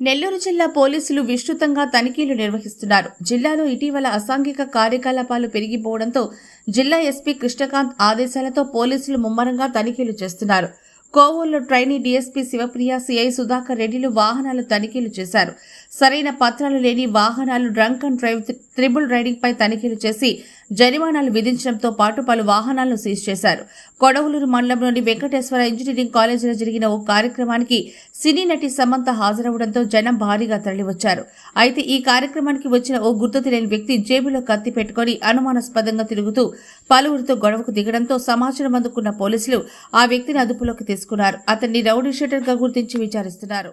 నెల్లూరు జిల్లా పోలీసులు విస్తృతంగా తనిఖీలు నిర్వహిస్తున్నారు. జిల్లాలో ఇటీవల అసాంఘిక కార్యకలాపాలు పెరిగిపోవడంతో జిల్లా ఎస్పీ కృష్ణకాంత్ ఆదేశాలతో పోలీసులు ముమ్మరంగా తనిఖీలు చేస్తున్నారు. కోవూరులో trainee DSP Sivapriya CI Sudhakar రెడ్డిలు వాహనాలు తనిఖీలు చేశారు. సరైన పత్రాలు లేని వాహనాలు drunk and drive triple riding పై తనిఖీలు చేసి జరిమానాలు విధించడంతో పాటు పలు వాహనాలను సీజ్ చేశారు. కొడవలూరు మండలంలోని వెంకటేశ్వర ఇంజనీరింగ్ కాలేజీలో జరిగిన ఓ కార్యక్రమానికి సినీ నటి సమంత హాజరవడంతో జనం భారీగా తరలివచ్చారు. అయితే ఈ కార్యక్రమానికి వచ్చిన ఓ గుర్తు తెలియని వ్యక్తి జేబులో కత్తి పెట్టుకుని అనుమానాస్పదంగా తిరుగుతూ పలువురితో గొడవకు దిగడంతో సమాచారం అందుకున్న పోలీసులు ఆ వ్యక్తిని అదుపులోకి తీసుకున్నారు. అతన్ని రౌడీ షీటర్గా గుర్తించి విచారిస్తున్నారు.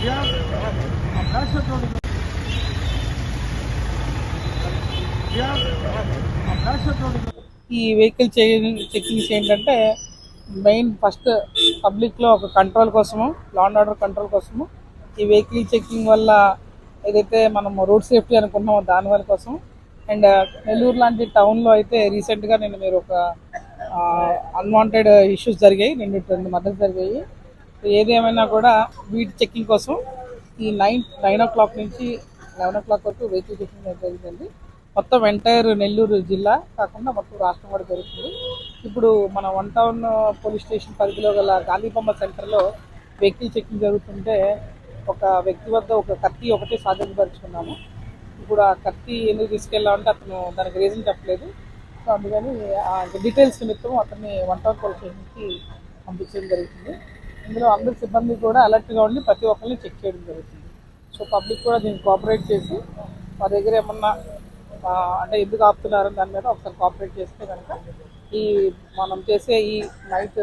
ఈ వెహికల్ చెక్కింగ్స్ ఏంటంటే మెయిన్ ఫస్ట్ పబ్లిక్లో ఒక కంట్రోల్ కోసము లా అండ్ ఆర్డర్ కంట్రోల్ కోసము ఈ వెహికల్ చెక్కింగ్ వల్ల ఏదైతే మనం రోడ్ సేఫ్టీ అనుకున్నామో దాని వల్ల కోసం అండ్ uh, నెల్లూరు లాంటి టౌన్లో అయితే రీసెంట్గా నేను మీరు ఒక uh, అన్వాంటెడ్ ఇష్యూస్ జరిగాయి రెండు రెండు మద్దతు జరిగాయి. ఏది ఏమైనా కూడా వీటి చెకింగ్ కోసం ఈ నైన్ నైన్ ఓ క్లాక్ నుంచి లెవెన్ ఓ క్లాక్ వరకు వెహికల్ చెక్కింగ్ జరుగుతుంది. జరిగింది మొత్తం ఎంటైర్ నెల్లూరు జిల్లా కాకుండా మొత్తం రాష్ట్రం కూడా జరుగుతుంది. ఇప్పుడు మన వన్ టౌన్ పోలీస్ స్టేషన్ పరిధిలో గల గాంధీబొమ్మ సెంటర్లో వెహికల్ చెకింగ్ జరుగుతుంటే ఒక వ్యక్తి వద్ద ఒక కత్తి ఒకటి సాధించపరుచుకున్నాము ఇప్పుడు ఆ కత్తి ఎందుకు తీసుకెళ్ళామంటే అతను దానికి రీజన్ చెప్పలేదు. సో అందుకని ఆ డీటెయిల్స్ నిమిత్తం అతన్ని వన్ టౌన్ పోలీస్ స్టేషన్కి పంపించడం జరుగుతుంది. ఇందులో అందరి సిబ్బంది కూడా అలర్ట్గా ఉండి ప్రతి ఒక్కరిని చెక్ చేయడం జరుగుతుంది. సో పబ్లిక్ కూడా దీన్ని కోఆపరేట్ చేసి మా దగ్గర ఏమన్నా అంటే ఎందుకు ఆపుతున్నారని దాని మీద ఒకసారి కోఆపరేట్ చేస్తే కనుక ఈ మనం చేసే ఈ నైట్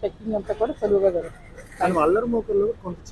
చెక్కింగ్ అంతా కూడా సులువుగా జరుగుతుంది. అల్లరి మోకల్లో కొంత